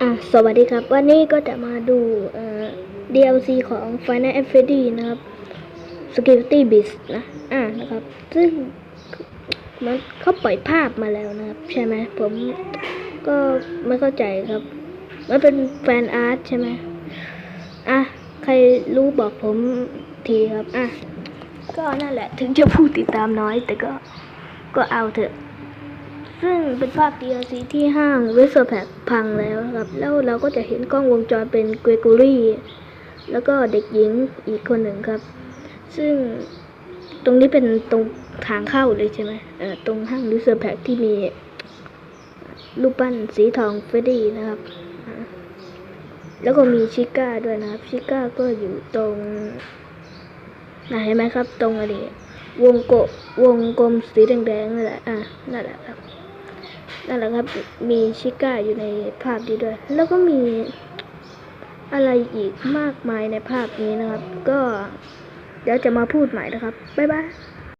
อะสวัสดีครับ วันนี้ก็จะมาดูเอ่อ DLC ของ Final Fantasy นะครับ Security Beast นะอ่านะครับ ซึ่งมันเขาปล่อยภาพมาแล้วนะครับ ใช่ไหมผมก็ไม่เข้าใจครับ มันเป็นแฟนอาร์ตใช่ไหมอะ ใครรู้บอกผมทีครับ อะ ก็นั่นแหละถึงจะผู้ติดตามน้อย แต่ก็ก็เอาเถอะ ซึ่งเป็นภาพ DLC ที่ห้างเวสเซอร์แพคพังแล้วครับ แล้วเราก็จะเห็นกล้องวงจรเป็นเกรโกรี่แล้วก็เด็กหญิงอีกคนหนึ่งครับ ซึ่งตรงนี้เป็นตรงทางเข้าเลยใช่ไหมเออตรงห้างเวสเซอร์แพคที่มีรูปปั้นสีทองเฟรดดี้นะครับ แล้วก็มีชิก้าด้วยนะครับ ชิก้าก็อยู่ตรงไหนเห็นไหมครับ ตรงอะไรวงโกวงกลมสีแดงๆนั่นแหละ อะ นั่นแหละครับ นั่นแหละครับ มีชิก้าอยู่ในภาพนี้ด้วย แล้วก็มีอะไรอีกมากมายในภาพนี้นะครับ ก็เดี๋ยวจะมาพูดใหม่นะครับ บ๊ายบาย